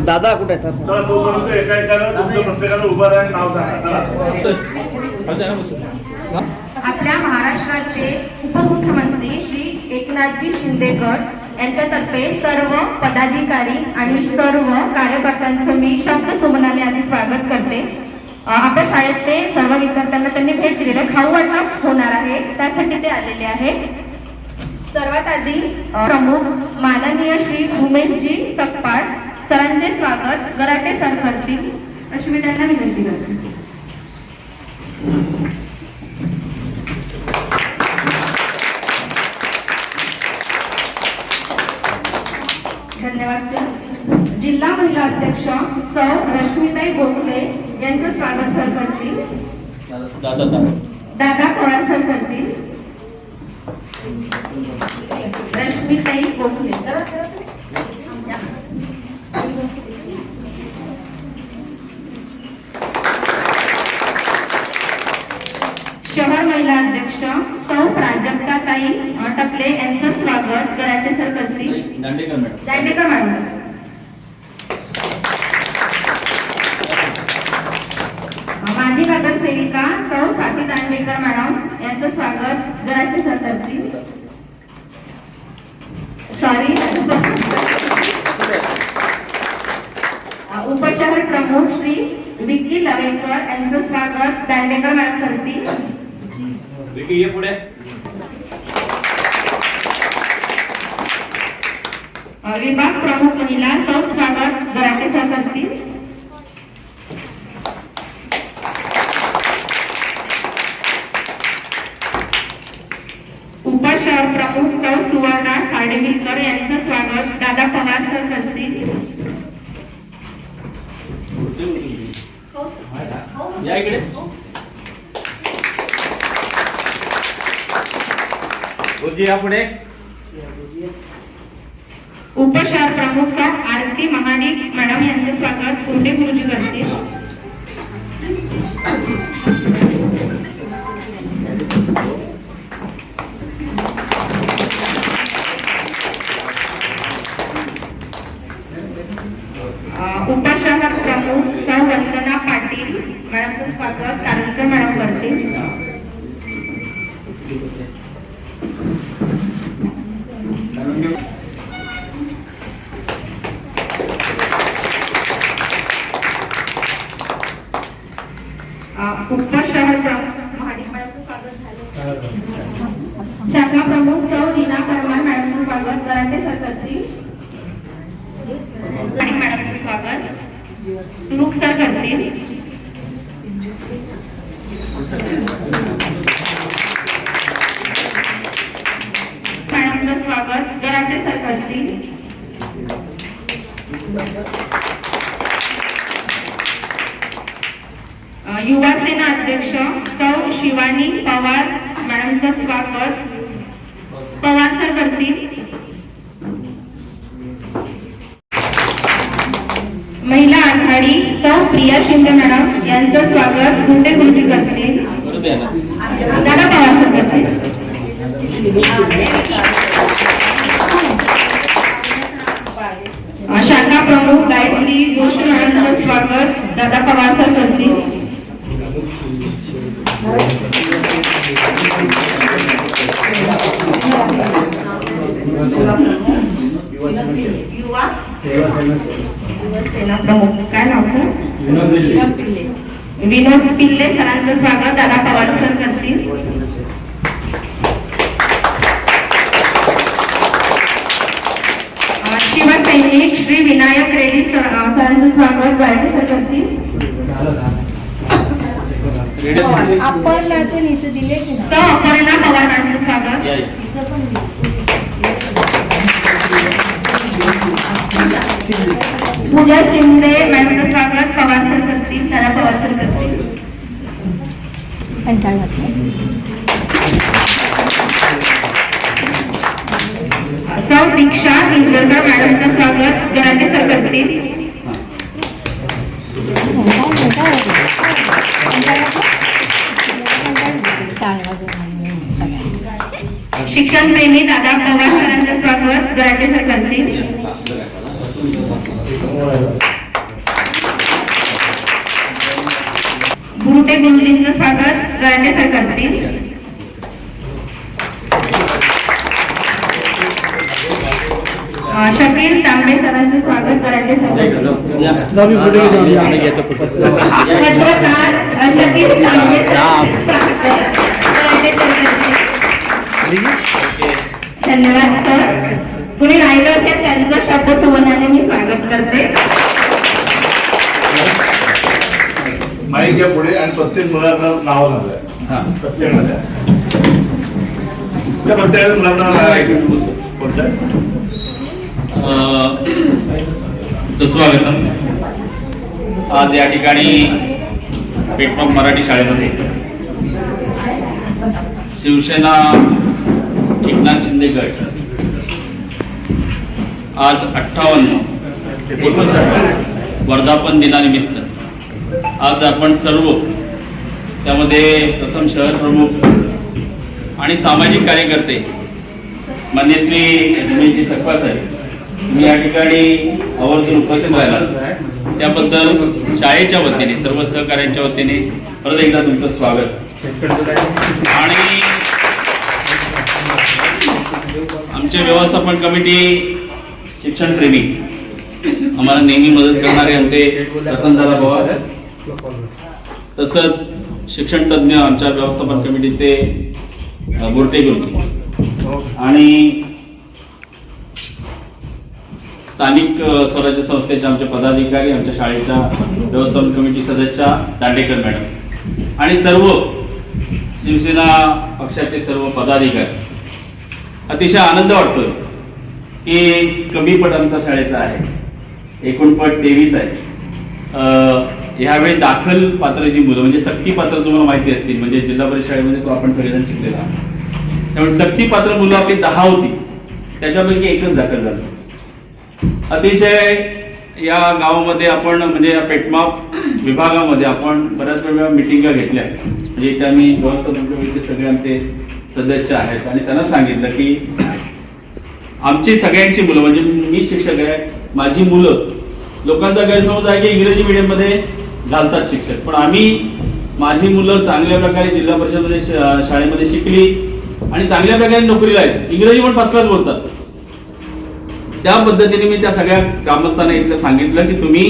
दादा कुठे आहेत? चला तोपर्यंत एका एकानं तुमचं प्रत्येकानं उभं राहा आणि नाव सांगा चला. आपल्या महाराष्ट्राचे उपमुख्यमंत्री श्री एकनाथजी शिंदे गट यांच्यातर्फे सर्व पदाधिकारी आणि सर्व कार्यकर्त्यांचं मी शब्द सुमनाने आधी स्वागत करते. अ, आपल्या शाळेत ते सर्व विद्यार्थ्यांना त्यांनी भेट दिलेली खाऊ वाटप होणार आहे त्यासाठी ते आलेले आहे सर्वात आधी अ, प्रमुख माननीय श्री उमेशजी सकपाळ सरांचे स्वागत गराटे सर करतील अशी मी त्यांना विनंती करते. धन्यवाद सर. जिल्हा महिला अध्यक्ष सौ रश्मिताई गोखले यांचं स्वागत सर करतील दादा दादा दादा पवार सर करतील रश्मिताई गोखले शहर महिला अध्यक्ष सौ प्राजक्ताताई टकले यांचं स्वागत कराटे सर करतील दांडेकर मॅडम दांडेकर मॅडम माझी नगर सेविका सौ स्वाती दांडेकर मॅडम यांचं स्वागत गराटे सर करतील सॉरी उपशहर प्रमुख श्री विक्की लवेकर यांचं स्वागत दांडेकर मॅडम करतील. पुढे. विभाग प्रमुख महिला सौ स्वागत गराटे सर करतील उपशहर प्रमुख सौ सुवर्णा साडेविलकर यांचं स्वागत दादा पवार सर करतील या इकडे. गुरुजी या पुढे उपशहर प्रमुख सौ आरती महाडिक मॅडम यांचं स्वागत. कुंडे गुरुजी करतील अ, उपशहर प्रमुख सौ वंदना पाटील मॅडमचं स्वागत कारंकर मॅडम करतील अ, उपशहर प्रमुख महाडिक मॅडमचं स्वागत झालं शाखा प्रमुख सौ लीना परमार मॅडमचं स्वागत. कराटे सर आणि मॅडमचं स्वागत. तुरुक सर करतील मॅडमचं स्वागत गराटे सर करतील अ, युवा सेना अध्यक्ष सौ शिवानी पवार मॅडमचं स्वागत पवार सर करतील महिला आघाडी सौ प्रिया शिंदे मॅडम यांचं स्वागत गुंडे गुरुजी करतील परत यायला दादा पवार सर करतील अ, शाखा प्रमुख गायत्री जोशी मॅडमचं स्वागत. दादा पवार सर करतील. युवा. युवा सेना प्रमुख. काय नाव सर? विनोद पिल्ले सरांचं स्वागत. दादा पवार सर करतील अ, शिवसैनिक श्री विनायक रेड्डी सर अ, सरांचं स्वागत गाडगे सर करतील रेडिओ अपर्णाचे नीचे दिले की ना स अपर्णा पवार मॅडमचं स्वागत या या. तिचं पण लिह. पूजा शिंदे मॅडमचं स्वागत. पवार सर करतील त्याला पवार सर करतील. सौ दीक्षा हिंजरकर मॅडमचं स्वागत. गराटे सर करतील. शिक्षण प्रेमी दादा पवार सरांचं स्वागत. गराटे सर करतील. गुरुटे गुरुजींचं स्वागत गराटे सर करतील. शकील तांबे सरांचे स्वागत गराटे सर पत्रकार शकील तांबे स्वागत धन्यवाद सर. कुणी राहिलं असेल त्यांचं शब्द शब्दसंबंधाने मी स्वागत करते. माईक घ्या पुढे आणि प्रत्येक मुलाला नाव झालंय प्रत्येक त्या प्रत्येक मुलांना सुस्वागतम. आज या ठिकाणी पेटपंप मराठी शाळेमध्ये शिवसेना एकनाथ शिंदे गट. आज अठ्ठावन्न. वर्धापन दिनानिमित्त आज आपण सर्व त्यामध्ये प्रथम शहर प्रमुख आणि सामाजिक कार्यकर्ते मान्यश्री सुनीलजी सकपा साहेब मी या ठिकाणी आवर्जून उपस्थित राहिला. त्याबद्दल शाळेच्या वतीने सर्व सहकार्यांच्या वतीने परत एकदा तुमचं स्वागत. आणि आमचे व्यवस्थापन कमिटी शिक्षण प्रेमी आम्हाला नेहमी मदत करणारे आमचे रतनदादा पवार. तसंच शिक्षण तज्ज्ञ आमच्या व्यवस्थापन कमिटीचे अ, बोरटे गुरुजी. आणि स्थानिक स्वराज्य संस्थेचे आमचे पदाधिकारी आमच्या शाळेच्या व्यवस्थापन कमिटी सदस्य दांडेकर मॅडम. आणि सर्व शिवसेना पक्षाचे सर्व पदाधिकारी. अतिशय आनंद वाटतोय की कमी पट आमचा शाळेचा आहे. एकूण पट तेवीस आहे. यावेळी दाखल पात्र जी मुलं म्हणजे सक्ती पात्र तुम्हाला माहिती असतील म्हणजे जिल्हा परिषद शाळेमध्ये तो आपण सगळेजण शिकलेला त्यामुळे सक्ती पात्र मुलं आपली दहा होती. त्याच्यापैकी एकच दाखल झालं. अतिशय या गावामध्ये आपण म्हणजे या पेटमाप विभागामध्ये आपण बऱ्याच वेळा मिटिंगा घेतल्या. म्हणजे इथे आम्ही व्यवस्थापन सगळे आमचे सदस्य आहेत. आणि त्यांना सांगितलं की आमची सगळ्यांची मुलं म्हणजे मी शिक्षक आहे माझी मुलं लोकांचा गैरसमज आहे की इंग्रजी मीडियममध्ये मध्ये घालतात शिक्षक. पण आम्ही माझी मुलं चांगल्या प्रकारे जिल्हा परिषदमध्ये शाळेमध्ये शिकली आणि चांगल्या प्रकारे नोकरीला आहेत. इंग्रजी पण फर्स्ट बोलतात. त्या पद्धतीने मी त्या सगळ्या ग्रामस्थांना इथलं सांगितलं की तुम्ही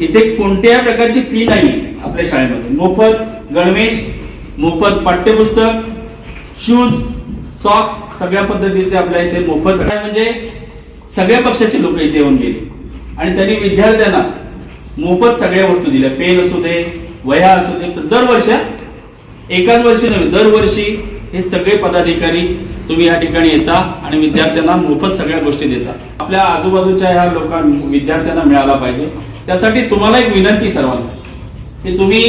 इथे कोणत्याही प्रकारची फी नाही आपल्या शाळेमध्ये. मोफत गणवेश मोफत पाठ्यपुस्तक शूज सॉक्स सगळ्या पद्धतीचे आपल्या इथे मोफत म्हणजे सगळ्या पक्षाचे लोक इथे येऊन गेले. आणि त्यांनी विद्यार्थ्यांना मोफत सगळ्या वस्तू दिल्या. पेन असू दे वह्या असू दे दरवर्षी एकाच वर्षी नव्हे दरवर्षी हे सगळे पदाधिकारी तुम्ही या ठिकाणी येता आणि विद्यार्थ्यांना मोफत सगळ्या गोष्टी देता. आपल्या आजूबाजूच्या ह्या लोकांना विद्यार्थ्यांना मिळाला पाहिजे. त्यासाठी तुम्हाला एक विनंती सर्वांना की तुम्ही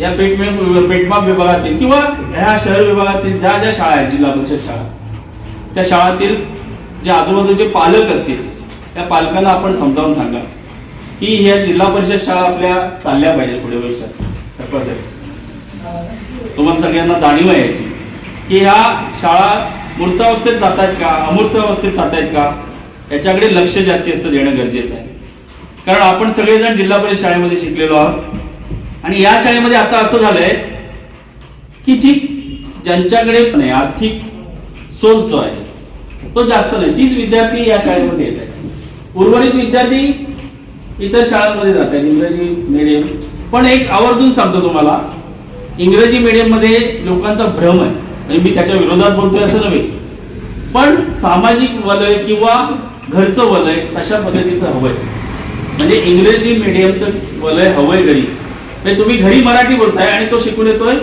या पेटमे पेटमाप विभागातील किंवा ह्या शहर विभागातील ज्या ज्या शाळा आहेत जिल्हा परिषद शाळा त्या शाळातील जे आजूबाजूचे पालक असतील त्या पालकांना आपण समजावून सांगा. की ह्या जिल्हा परिषद शाळा आपल्या चालल्या पाहिजेत पुढे भविष्यात. तुम्हाला सगळ्यांना जाणीव आहे याची. की ह्या शाळा मूर्त अवस्थेत जात आहेत का अमूर्त अवस्थेत जात आहेत का याच्याकडे लक्ष जास्ती असतं देणं गरजेचं आहे. कारण आपण सगळेजण जिल्हा परिषद शाळेमध्ये शिकलेलो आहोत. आणि या शाळेमध्ये आता असं झालंय की जी ज्यांच्याकडे नाही आर्थिक सोर्स जो आहे तो जास्त नाही. तीच विद्यार्थी या शाळेमध्ये येत आहेत. उर्वरित विद्यार्थी इतर शाळांमध्ये जात आहेत इंग्रजी मीडियम पण एक आवर्जून सांगतो तुम्हाला इंग्रजी मीडियममध्ये लोकांचा भ्रम आहे. म्हणजे मी त्याच्या विरोधात बोलतोय असं नव्हे. पण सामाजिक वलय किंवा घरचं वलय तशा पद्धतीचं हवंय. म्हणजे इंग्रजी मीडियमचं वलय हवंय घरी. म्हणजे तुम्ही घरी मराठी बोलताय आणि तो शिकून येतोय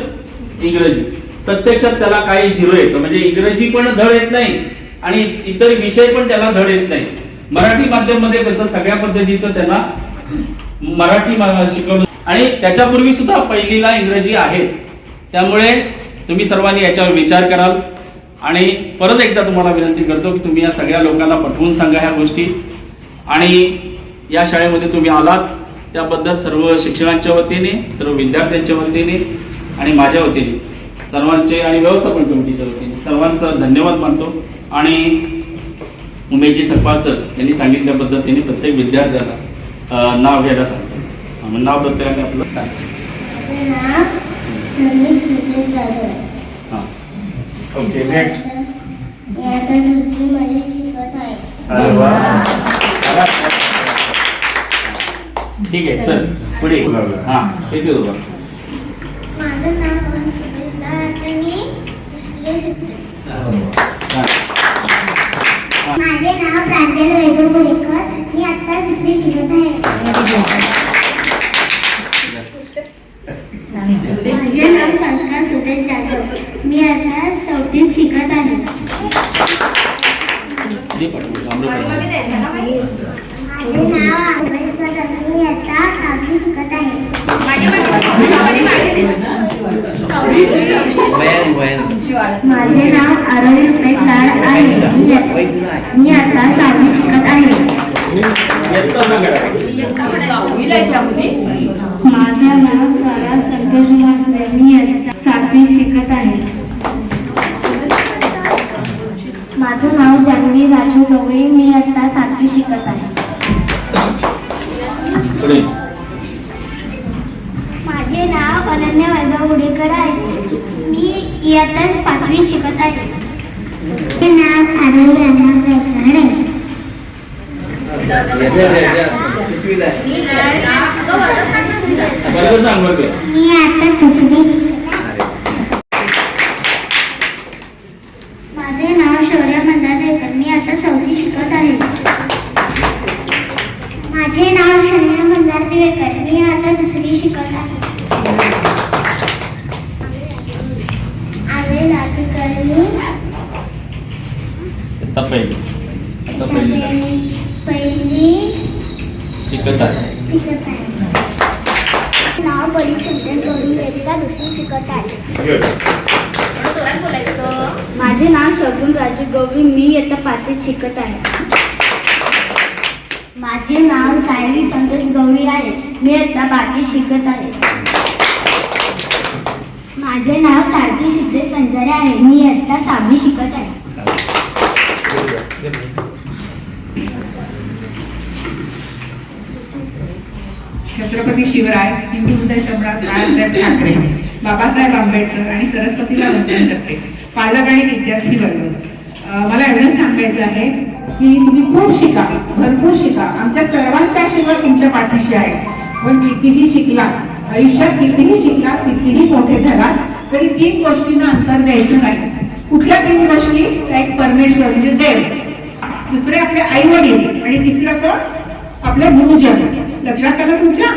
इंग्रजी. प्रत्यक्षात त्याला काही झिरो येतं. म्हणजे इंग्रजी पण धड येत नाही आणि इतर विषय पण त्याला धड येत नाही. मराठी माध्यममध्ये कसं सगळ्या पद्धतीचं त्यांना मराठी मा- शिकवलं. आणि त्याच्यापूर्वी सुद्धा पहिलीला इंग्रजी आहेच. त्यामुळे तुम्ही सर्वांनी याच्यावर विचार कराल. आणि परत एकदा तुम्हाला विनंती करतो की तुम्ही या सगळ्या लोकांना पटवून सांगा ह्या गोष्टी. आणि या शाळेमध्ये तुम्ही आलात. त्याबद्दल सर्व शिक्षकांच्या वतीने सर्व विद्यार्थ्यांच्या वतीने आणि माझ्या वतीने. सर्वांचे आणि व्यवस्थापन कमिटीच्या वतीने. सर्वांचा धन्यवाद मानतो. आणि उमेशजी सकपाळ सर यांनी सांगितल्या पद्धतीने प्रत्येक विद्यार्थ्याला नाव घ्यायला सांगतो मग नाव प्रत्येकाने आपलं सांग. हां. ओके नेक्स्ट ठीक आहे चल पुढे. हां येते बरोबर माझं नाव माझे नाव प्रांजल वैभव बोलेकर मी आता दुसरी शिकत आहे. माझे नाव संस्कार सुरेश जाधव. मी आता चौथीत शिकत आहे. माझे नाव आंबेडकर जाधव. मी आता सहावी शिकत आहे. माझे नाव आहे. मी- आता सहावी शिकत आहे. माझं नाव स्वरा संतोष मी आता माझे नाव शौर्य मंदादेकर मी आता दुसरी शिकत आहे. पहिली. शिकत आहे. शिकत आहे. नाव करून वेदिका दुसरी शिकत आहे. माझे नाव शगुन राजू गवळी मी इयत्ता पाचवीत शिकत आहे. माझे नाव सायली संतोष गवळी आहे. मी आता बाकी शिकत आहे. माझे नाव सारथी सिद्धेश वंजारे आहे. मी आता सहावी शिकत आहे. छत्रपती शिवराय हिंदू हृदय सम्राट बाळासाहेब ठाकरे बाबासाहेब आंबेडकर आणि सरस्वतीला वंदन करते. पालक आणि विद्यार्थी वर्ग. मला एवढंच सांगायचं आहे की तुम्ही खूप शिका भरपूर शिका. आमच्या सर्वांचा आशीर्वाद तुमच्या पाठीशी आहे. पण कितीही शिकला आयुष्यात कितीही शिकला कितीही मोठे झाला तरी तीन गोष्टींना अंतर द्यायचं नाही. कुठल्या तीन गोष्टी? एक परमेश्वर म्हणजे देव. दुसरे आपले आई वडील आणि तिसरं कोण? आपले गुरुजन. लक्षात आलं तुमच्या.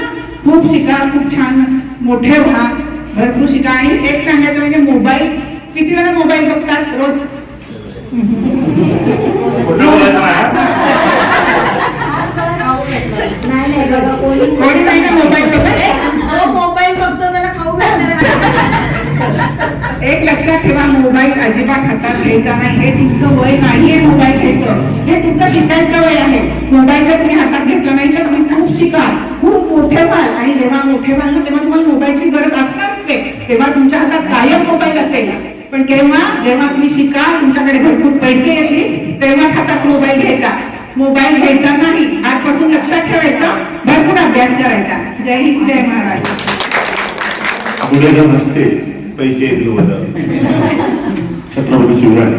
खूप शिका खूप छान. मोठे व्हा. भरपूर शिका. आणि एक सांगायचं म्हणजे मोबाईल. किती जण मोबाईल बघतात? रोज. कोणी नाही ना मोबाईल मोबाईल बघतो त्याला खाऊ भेटणार एक लक्षात ठेवा मोबाईल अजिबात हातात घ्यायचा नाही. हे तुमचं वय नाहीये मोबाईल घ्यायचं. हे तुमचं शिकायचं वय आहे. मोबाईल जर तुम्ही हातात घेतला नाही तर तुम्ही खूप शिका. खूप मोठे व्हाल आणि जेव्हा मोठे व्हाल ना तेव्हा तुम्हाला मोबाईलची गरज असणारच आहे. तेव्हा तुमच्या हातात कायम मोबाईल असेल. पण तेव्हा जेव्हा तुम्ही शिका तुमच्याकडे भरपूर पैसे येतील तेव्हाच हातात मोबाईल घ्यायचा. मोबाईल घ्यायचा नाही आजपासून लक्षात ठेवायचा भरपूर अभ्यास करायचा. जय हिंद जय महाराष्ट्र. पुढे नसते पैसे छत्रपती शिवराय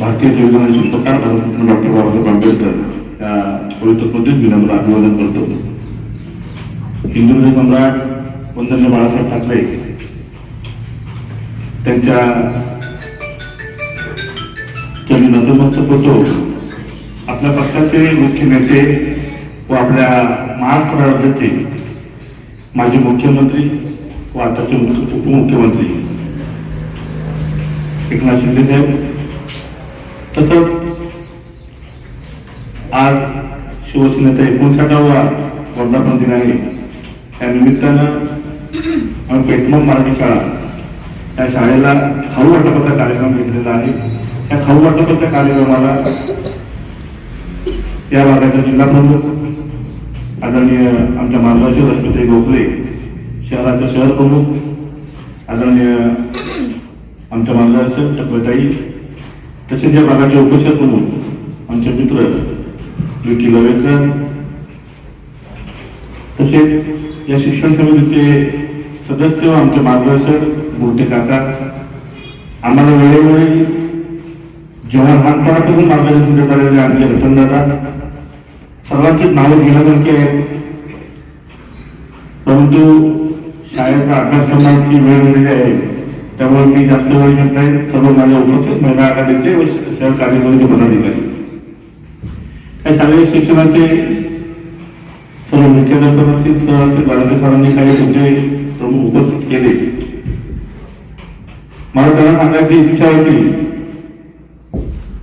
भारतीय संविधानाचे शिल्पकार भारतरत्न डॉक्टर बाबासाहेब आंबेडकर या पवित्र मी नम्र अभिवादन करतो. हिंदू सम्राट वंदनीय बाळासाहेब ठाकरे त्यांच्या त्यांनी नतमस्तक होतो. आपल्या पक्षाचे मुख्य नेते व आपल्या महाराष्ट्र राज्याचे माजी मुख्यमंत्री व आताचे मुख्य- उपमुख्यमंत्री. एकनाथ शिंदे साहेब. तसंच आज शिवसेनेचा एकोणसाठावा वर्धापन दिन आहे. त्यानिमित्तानं निमित्तानं मराठी शाळा त्या शाळेला खाऊ वाटपाचा कार्यक्रम घेतलेला आहे. त्या खाऊ वाटपाच्या कार्यक्रमाला या भागाचा जिल्हा प्रमुख आदरणीय आमच्या मार्गदर्शक रश्मीताई गोखले शहराचे शहर प्रमुख आदरणीय आमच्या मार्गदर्शक टकवताई तसेच या भागाचे उपस्थित प्रमुख आमचे मित्र विकी लवेकर तसेच या शिक्षण समितीचे सदस्य व आमचे मार्गदर्शक मोठे काका आम्हाला वेळोवेळी जेव्हा लहानपणापासून मार्गदर्शन देत आलेले आमचे रतनदादा सर्वांचीच नावं घेण्यासारखी आहेत. परंतु शाळेचा अभ्यासक्रमाची वेळ झालेली आहे. त्यामुळे मी जास्त वेळ घेत नाही. सर्व माझ्या उपस्थित महिला आघाडीचे व शहर कार्यसमिती पदाधिकारी. काही शालेय शिक्षणाचे सर्व मुख्याध्यापक असतील सर असतील बाळासाहेब सरांनी काही मुद्दे प्रमुख उपस्थित केले. मला त्यांना सांगायची इच्छा होती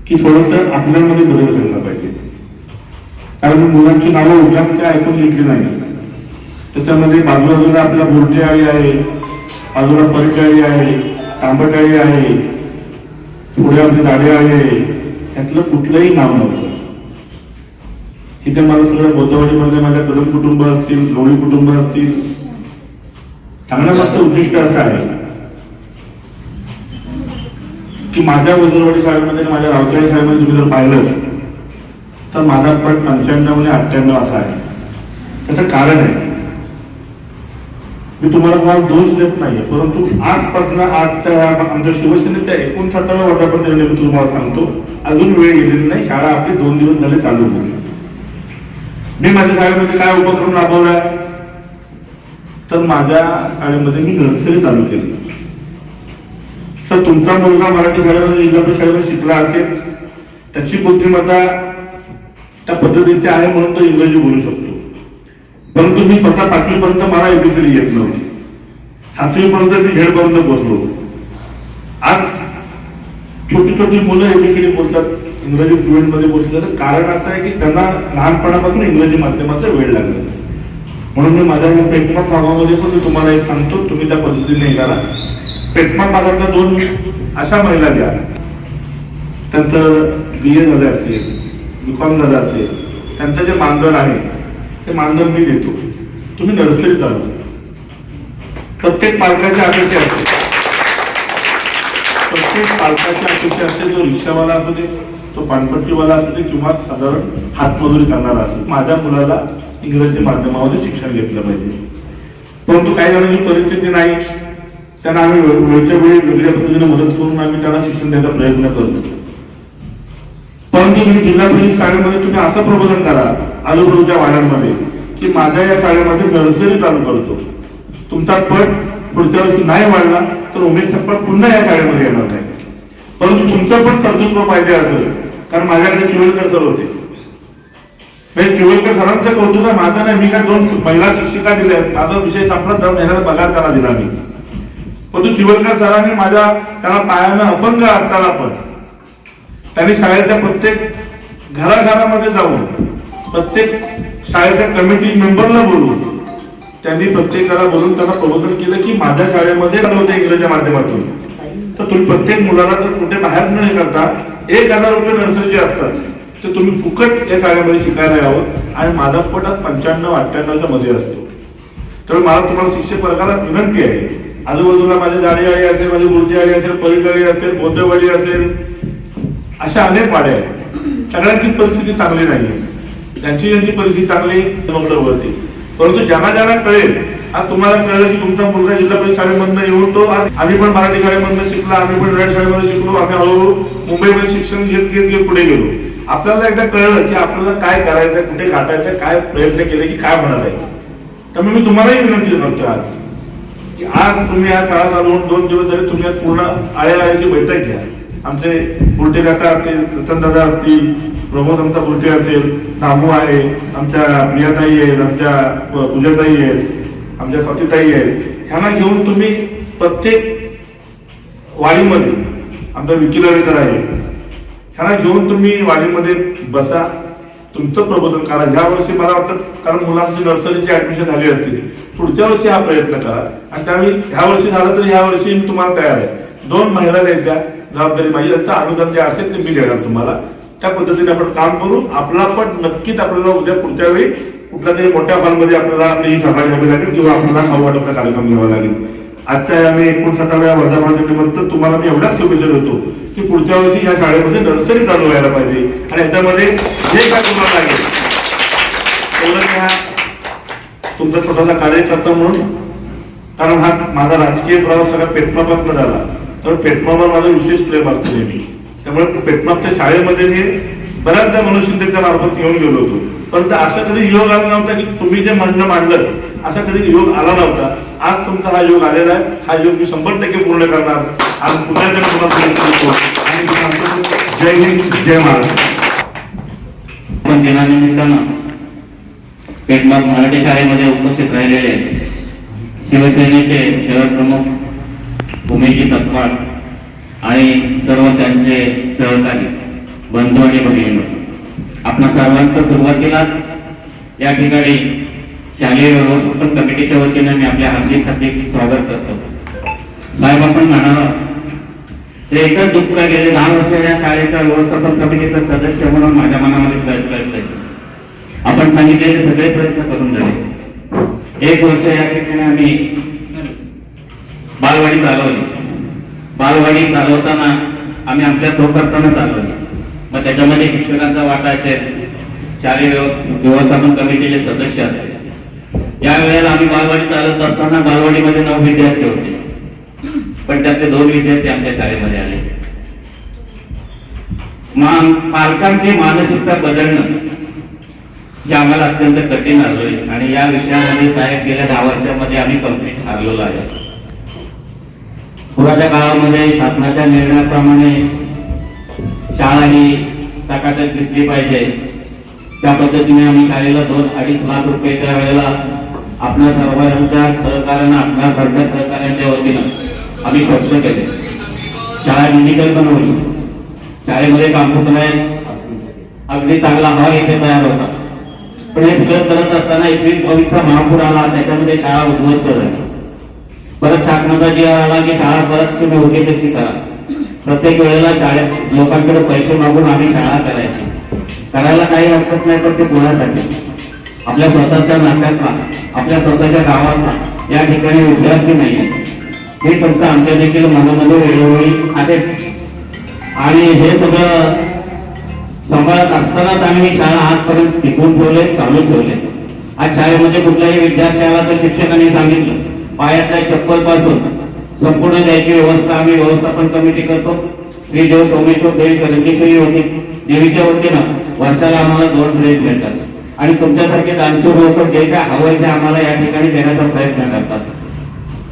की थोडस आपल्यामध्ये बदल झाला पाहिजे. कारण मुलांची नावं उगाच काय ऐकून घेतली नाही. त्याच्यामध्ये बाजूबाजूला आपल्या बोरटी आळी आहे बाजूला परिटाळी आहे तांबटाळी आहे पुढे आपली दाढी आळी आहे त्यातलं कुठलंही नाव नव्हतं. इथे मला सगळं गोदावरीमध्ये माझ्या कदम कुटुंब असतील लोणी कुटुंब असतील. सांगण्यामागचं उद्दिष्ट असं आहे. की माझ्या वजरवाडी शाळेमध्ये आणि माझ्या रावचाळी शाळेमध्ये तुम्ही जर पाहिलं तर माझा पट पंच्याण्णव आणि अठ्ठ्याण्णव असा आहे. त्याचं कारण आहे मी तुम्हाला फार दोष देत नाही परंतु आजपासून आजच्या आमच्या शिवसेनेच्या एकोणसाठाव्या वर्धापन मी तुम्हाला सांगतो अजून वेळ गेलेली नाही शाळा आपली दोन दिवस झाले चालू होती मी माझ्या शाळेमध्ये काय उपक्रम राबवलाय? तर माझ्या शाळेमध्ये मी नर्सरी चालू केली. सर तुमचा मुलगा मराठी शाळेमध्ये जिल्हा परिषद शाळेमध्ये शिकला असेल त्याची बुद्धिमत्ता त्या पद्धतीची आहे म्हणून तो इंग्रजी बोलू शकतो. परंतु मी स्वतः पाचवी पर्यंत मला एबीसीडी येत नव्हती. सातवी पर्यंत मी हेडपर्यंत पोहोचलो. आज छोटी छोटी मुलं एबीसीडी बोलतात इंग्रजी फ्लुएंटमध्ये बोलतात. कारण असं आहे की त्यांना लहानपणापासून इंग्रजी माध्यमाचा वेळ लागला. म्हणून मी माझ्या या पेटमाप भागामध्ये पण मी तुम्हाला हे सांगतो तुम्ही त्या पद्धतीने करा पेटमाप भागातल्या दोन अशा महिला द्या त्यांचं बी ए झालं असेल बी कॉम झालं असेल त्यांचं जे मानधन आहे ते मानधन मी देतो. तुम्ही नर्सरीत चालू प्रत्येक पालकाच्या अपेक्षा असते. प्रत्येक पालकाच्या अपेक्षा असते जो रिक्षावाला असू दे तो पानपट्टीवाला असू दे किंवा साधारण हातमजुरी करणारा असू माझ्या मुलाला इंग्रजी माध्यमामध्ये शिक्षण घेतलं पाहिजे. परंतु काही जणांची परिस्थिती नाही. त्यांना आम्ही वेळच्या वेळी वेगळ्या पद्धतीने मदत करून आम्ही त्यांना शिक्षण द्यायचा प्रयत्न करतो. परंतु तुम्ही जिल्हा परिषद शाळेमध्ये तुम्ही असं प्रबोधन करा आजूबाजूच्या वाड्यांमध्ये की माझ्या या शाळेमध्ये नर्सरी चालू करतो. तुमचा पट पुढच्या वर्षी नाही वाढला तर उमेश सप्पट पुन्हा या शाळेमध्ये येणार नाही. परंतु तुमचं पण कर्तृत्व पाहिजे असेल कारण माझ्याकडे चिवलकर सर होते. म्हणजे चिवलकर सरांचं कौतुक आहे माझं नाही मी काय दोन महिला शिक्षिका दिल्या माझा विषय संपला तर महिन्याला पगार त्यांना दिला मी परंतु चिवलकर सरांनी माझ्या त्याला पायानं अपंग असताना पण त्यांनी शाळेच्या प्रत्येक घराघरामध्ये जाऊन प्रत्येक शाळेच्या कमिटी मेंबरला बोलून त्यांनी प्रत्येकाला बोलून त्यांना प्रबोधन केलं की माझ्या शाळेमध्ये होते इंग्रजी माध्यमातून. तर तुम्ही प्रत्येक मुलाला जर कुठे बाहेर न करता एक हजार रुपये नर्सरीचे असतात. ते तुम्ही फुकट या शाळेमध्ये शिकायला यावं आणि माझा पटात पंच्याण्णव अठ्ठ्याण्णवच्या मध्ये असतो. तर मला तुम्हाला शिक्षक वर्गाला विनंती आहे. आजूबाजूला माझी जाडेवाडी असेल माझी गुरुजीवाडी असेल परिटवाडी असेल बौद्धवाडी असेल अशा अनेक वाड्या आहेत. सगळ्यांची परिस्थिती चांगली नाही ज्यांची ज्यांची परिस्थिती चांगली वरती परंतु ज्यांना ज्यांना कळेल आज तुम्हाला कळलं की तुमचा मुलगा जिल्हा परिषद शाळेमधनं येऊन तो आम्ही पण मराठी शाळेमधनं शिकला आम्ही पण रेड शाळेमध्ये शिकलो आम्ही हळूहळू मुंबईमध्ये शिक्षण घेत घेत घेत पुढे गेलो. आपल्याला एकदा कळलं की आपल्याला काय करायचं कुठे गाठायचं काय प्रयत्न केले की काय होणार आहे त्यामुळे मी तुम्हालाही विनंती करतो आज की आज तुम्ही या शाळा चालवून दोन दिवस जरी तुम्ही पूर्ण आळ्या आळ्याची बैठक घ्या. आमचे बुलटे काका असतील रतनदादा असतील प्रमोद आमचा बुलटे असेल नामू आहे आमच्या प्रियाताई आहेत आमच्या पूजाताई आहेत आमच्या स्वातीताई आहेत. ह्यांना घेऊन तुम्ही प्रत्येक वाडीमध्ये आमचा विकी आहे ह्याला घेऊन तुम्ही वाडीमध्ये बसा. तुमचं प्रबोधन करा. ह्या वर्षी मला वाटतं कारण मुलांची नर्सरीची ऍडमिशन झाली असतील पुढच्या वर्षी हा प्रयत्न करा. आणि त्यावेळी ह्या वर्षी झालं तर ह्या वर्षी मी तुम्हाला तयार आहे. दोन महिला द्यायच्या जबाबदारी माझी. त्यांचं अनुदान जे असेल ते मी देणार तुम्हाला. त्या पद्धतीने आपण काम करू. आपला पण नक्कीच आपल्याला उद्या पुढच्या वेळी कुठल्या तरी मोठ्या हॉलमध्ये आपल्याला आपली ही सभा घ्यावी लागेल किंवा आपल्याला खाऊ वाटपचा कार्यक्रम घ्यावा लागेल. आजच्या आम्ही एकोणसाठाव्या वर्धापनानिमित्त तुम्हाला मी एवढाच शुभेच्छा देतो की पुढच्या वर्षी या शाळेमध्ये नर्सरी चालू व्हायला पाहिजे. आणि याच्यामध्ये जे काय तुम्हाला लागेल तेवढं घ्या तुमचा छोटासा कार्यकर्ता म्हणून कारण हा माझा राजकीय प्रवास सगळा पेटमापातनं झाला. तर पेटमावर माझं विशेष प्रेम असतं नेहमी. त्यामुळे पेटमापच्या शाळेमध्ये मी बऱ्याचदा मनुष्यतेच्या मार्फत येऊन गेलो होतो. पण असं कधी योग आला नव्हता की तुम्ही जे म्हणणं मांडलं असा कधी योग आला नव्हता. आज तुमचा हा योग आलेला आहे. हा योग मी शंभर टक्के पूर्ण करणार. आणि पुन्हा जय हिंद जय महाराष्ट्र. पण दिनानिमित्तानं पेटमाग मराठी शाळेमध्ये उपस्थित राहिलेले शिवसेनेचे शहर प्रमुख भूमिजी सतपाळ आणि सर्व त्यांचे सहकारी बंधू आणि भगिनी आपणा सर्वांचं सुरुवातीलाच या ठिकाणी शालेय व्यवस्थापन कमिटीच्या वतीने मी आपल्या हार्दिक हार्दिक स्वागत करतो. साहेब आपण म्हणाला ते एकच दुःख गेले दहा वर्ष या शाळेच्या व्यवस्थापन कमिटीचा सदस्य म्हणून माझ्या मनामध्ये सरसळतंय आपण सांगितलेले सगळे प्रयत्न करून झाले एक वर्ष या ठिकाणी आम्ही बालवाडी चालवली. बालवाडी चालवताना आम्ही आमच्या स्वखर्चानं चालवली. मग त्याच्यामध्ये शिक्षकांचा वाटा असेल शालेय व्यवस्थापन कमिटीचे सदस्य असतील. या वेळेला आम्ही बालवाडी चालत असताना बालवाडीमध्ये नऊ विद्यार्थी होते. पण त्यातले दोन विद्यार्थी आमच्या शाळेमध्ये आले. मग पालकांची मानसिकता बदलणं हे आम्हाला अत्यंत कठीण आलोय आणि या विषयामध्ये साहेब गेल्या दहा वर्षामध्ये आम्ही कंप्लीट हरलेलो आहे. पुराच्या काळामध्ये शासनाच्या निर्णयाप्रमाणे शाळा ही टकाटक दिसली पाहिजे. त्या पद्धतीने आम्ही शाळेला दोन अडीच लाख रुपये त्या वेळेला आपल्या सर्वांच्या सहकार्यानं आपल्या सर्व सहकार्यांच्या वतीनं आम्ही खर्च केले. शाळा डिजिटल बनवली शाळेमध्ये कॉम्प्युटराईज अगदी चांगला हॉल इथे तयार होता. पण हे सगळं करत असताना एकवीस कोविडचा महापूर आला त्याच्यामध्ये शाळा उद्ध्वस्त झाली. परत शासनाचा जी आला की शाळा परत तुम्ही होते तशी करा? प्रत्येक वेळेला शाळेत लोकांकडे पैसे मागून आम्ही शाळा करायची. करायला काही हरकत नाही तर ते कोणासाठी आपल्या स्वतःच्या नात्यातला आपल्या स्वतःच्या गावातला या ठिकाणी विद्यार्थी नाही हे फक्त आमच्या देखील मनामध्ये वेळोवेळी आहेच. आणि हे सगळं सांभाळत असतानाच आम्ही शाळा आजपर्यंत टिकून ठेवले चालू ठेवले. आज शाळेमध्ये कुठल्याही विद्यार्थ्याला तर शिक्षकांनी सांगितलं पायातल्या चप्पलपासून संपूर्ण द्यायची व्यवस्था आम्ही व्यवस्थापन कमिटी करतो. श्री देव सोमेश्वर देवी करंजेश्वरी होती. देवीच्या वतीनं वर्षाला आम्हाला दोन ड्रेस मिळतात आणि तुमच्यासारखे दानशूर लोक जे काय हवं ते आम्हाला या ठिकाणी देण्याचा प्रयत्न करतात.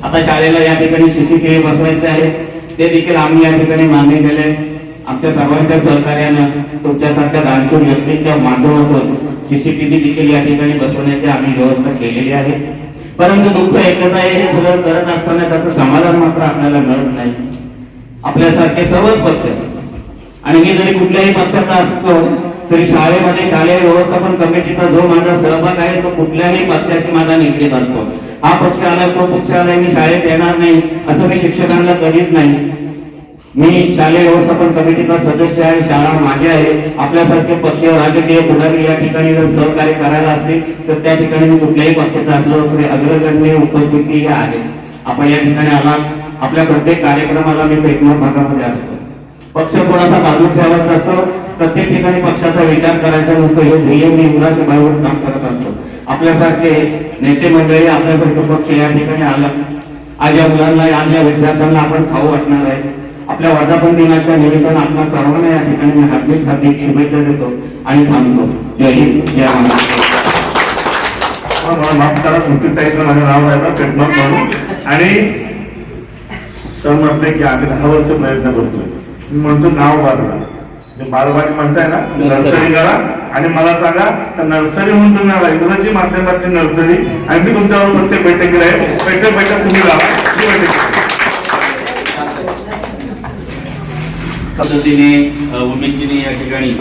आता शाळेला या ठिकाणी सीसीटीव्ही बसवायचे आहे. ते देखील आम्ही या ठिकाणी मान्य केले आमच्या सर्वांच्या सहकार्यानं तुमच्यासारख्या दानशूर व्यक्तींच्या माध्यमातून सीसीटीव्ही देखील या ठिकाणी बसवण्याची आम्ही व्यवस्था केलेली आहे. परंतु दुःख एकच आहे हे सगळं करत असताना त्याचं समाधान मात्र आपल्याला मिळत नाही. आपल्यासारखे सर्वच पक्ष आणि मी जरी कुठल्याही पक्षाचा असतो तरी शाळेमध्ये शालेय व्यवस्थापन कमिटीचा जो माझा सहभाग आहे तो कुठल्याही पक्षाशी माझा निगडीत असतो. हा पक्ष आला तो पक्ष आला मी शाळेत येणार नाही असं मी शिक्षकांना कधीच नाही. मी शालेय व्यवस्थापन कमिटीचा सदस्य आहे शाळा माझी आहे. आपल्यासारखे पक्षीय राजकीय पुढारी या ठिकाणी जर सहकार्य करायला असतील तर त्या ठिकाणी मी कुठल्याही पक्षाचा असलो तरी अग्रगण्य उपस्थिती आहे. आपण या ठिकाणी आला आपल्या प्रत्येक कार्यक्रमाला मी पेटणार भागामध्ये असतो. पक्ष थोडासा बाजू ठेवायचा असतो. प्रत्येक ठिकाणी पक्षाचा विचार करायचा नसतो. हे ध्येय मी इंग्रज बाईवर काम करत असतो. आपल्यासारखे नेते मंडळी आपल्यासारखे पक्ष या ठिकाणी आला. आज या मुलांना आज या विद्यार्थ्यांना आपण खाऊ वाटणार आहे. आपल्या वर्धापन दिनाच्या निमित्तानं आपल्या सर्वांना या ठिकाणी मी हार्दिक हार्दिक शुभेच्छा देतो आणि थांबतो. जय हिंद जय महाराष्ट्र. माफ करा स्मृतीताईचं माझं नाव आहे ना पेटमाप म्हणून आणि सर म्हणते की आम्ही दहा वर्ष प्रयत्न करतोय. मी म्हणतो नाव बारला जे म्हणताय ना नर्सरी. करा. आणि मला सांगा तर नर्सरी म्हणून तुम्ही आला. इंग्रजी माध्यमाची नर्सरी. आणि मी तुमच्यावर प्रत्येक बैठकीला आहे. बैठक बैठक तुम्ही लावा. पद्धतीने उमेदजीने या ठिकाणी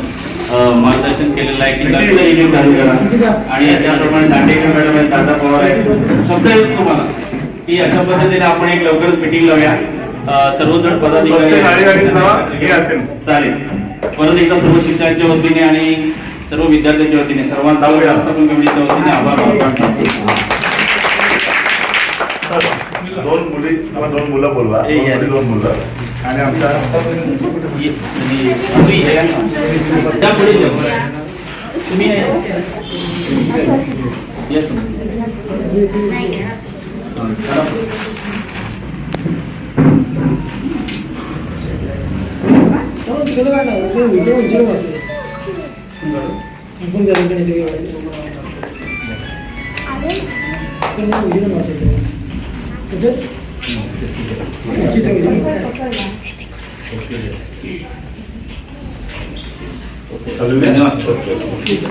मार्गदर्शन केलेलं आहे की लक्ष चालू करा. आणि त्याप्रमाणे दांडेकर मॅडम आहेत दादा पवार आहेत. शब्द येतो तुम्हाला. की अशा पद्धतीने आपण एक लवकरच मिटिंग लावूया. सर्वजण पदाधिकारी चालेल. परत एकदा सर्व शिक्षकांच्या वतीने आणि सर्व विद्यार्थ्यांच्या वतीने सर्वांना व्यवस्थापन कमिटीच्या वतीने आभार दोन मुली दोन मुलं बोलवा. दोन मुलं. 안녕합니다. 이, 여기 공주이에요. 나 보내죠. 수미예요. 예수. 저는 들어가는 오늘 운동은 들어갔어요. 군대 한 번에 저기 와서 운동하는 거. 그럼 이런 거 같아요. 그죠? Salud,